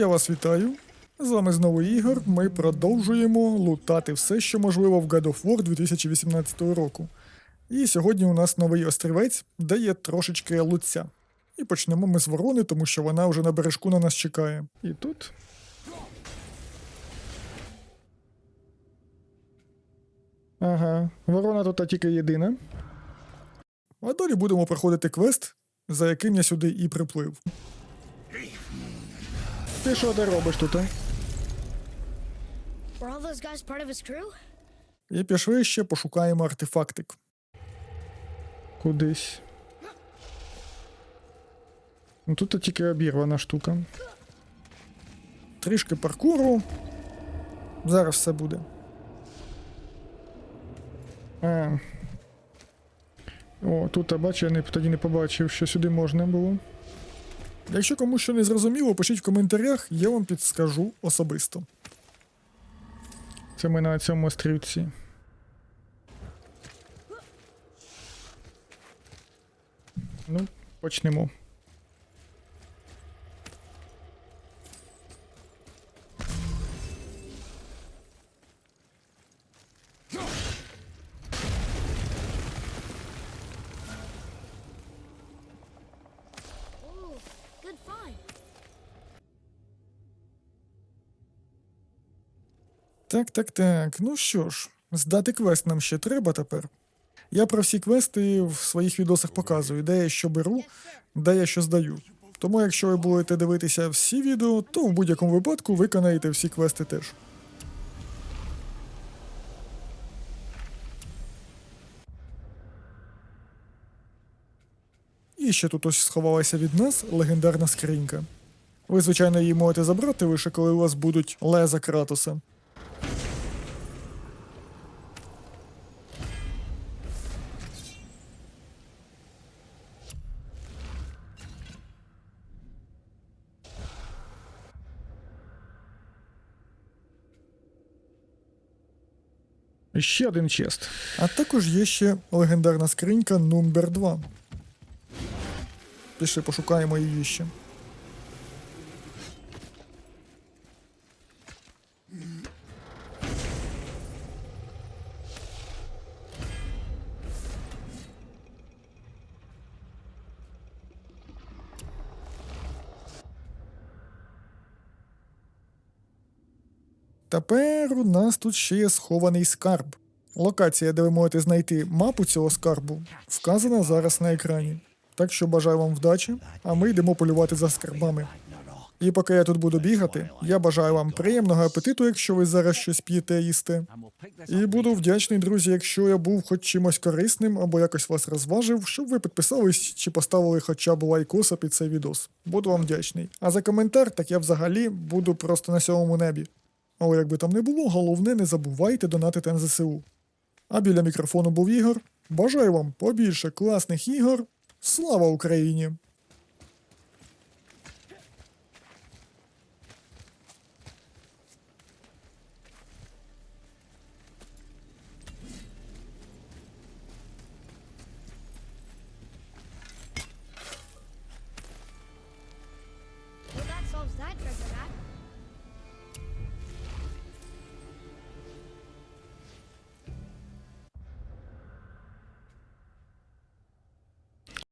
Я вас вітаю. З вами знову Ігор. Ми продовжуємо лутати все, що можливо в God of War 2018 року. І сьогодні у нас новий острівець, де є трошечки луця. І почнемо ми з ворони, тому що вона вже на бережку на нас чекає. І тут. Ага, ворона тут тільки єдина. А далі будемо проходити квест, за яким я сюди і приплив. Ти що ти робиш тут? а? Were all those guys part of his crew? І пішли ще пошукаємо артефактик. Кудись. Ну тут тільки обірвана штука. Трішки паркуру. Зараз все буде. А. О, тут я бачу, я не, тоді не побачив, що сюди можна було. Якщо комусь що не зрозуміло, пишіть в коментарях, я вам підскажу особисто. Це ми на цьому острівці. Ну, почнемо. Так, так, так. Ну що ж, здати квест нам ще треба тепер. Я про всі квести в своїх відосах показую, де я що беру, де я що здаю. Тому, якщо ви будете дивитися всі відео, то в будь-якому випадку виконаєте всі квести теж. І ще тут ось сховалася від нас легендарна скринька. Ви, звичайно, її можете забрати лише коли у вас будуть леза Кратоса. Ще один чест. А також є ще легендарна скринька Number 2. Пішли пошукаємо її ще. Тепер у нас тут ще є схований скарб. Локація, де ви можете знайти мапу цього скарбу, вказана зараз на екрані. Так що бажаю вам вдачі, а ми йдемо полювати за скарбами. І поки я тут буду бігати, я бажаю вам приємного апетиту, якщо ви зараз щось п'єте їсте. І буду вдячний, друзі, якщо я був хоч чимось корисним або якось вас розважив, щоб ви підписались чи поставили хоча б лайкоса під цей відос. Буду вам вдячний. А за коментар, так я взагалі буду просто на сьомому небі. Але як би там не було, головне не забувайте донатити на ЗСУ. А біля мікрофону був Ігор. Бажаю вам побільше класних ігор. Слава Україні!